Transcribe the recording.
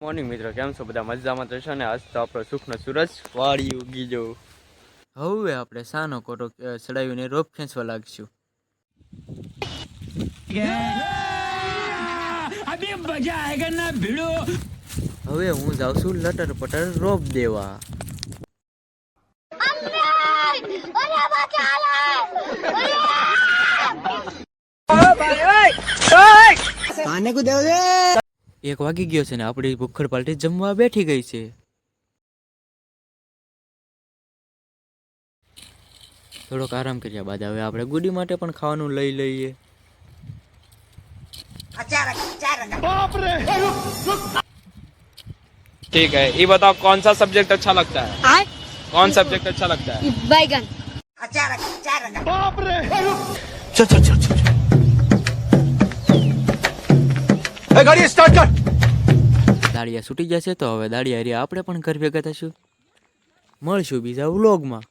Morning મિત્રો કેમ છો બધા મજામાં તો છો ને આજ તો આપણો સુખનો સૂરજ વાળી ઉગી જવું હવે આપણે સાનો કોટો ચડાવીને રોપ ખેંચવા લાગશું હવે હું જાઉં છું લટર પટર રોપ દેવા એક વાગી ગયો છે ને આપણી ભૂખડ પાર્ટી જમવા બેઠી ગઈ છે થોડોક આરામ કર્યા બાદ હવે આપણે ગુડી માટે પણ ખાવાનું લઈ લઈએ ठीक है ये बताओ कौन सा सब्जेक्ट अच्छा लगता है आय कौन सब्जेक्ट अच्छा लगता है बैगन દાળિયા છૂટી જશે તો હવે દાળિયા હારી આપણે પણ ઘર ભેગા થશું. મળશું બીજા વ્લોગમાં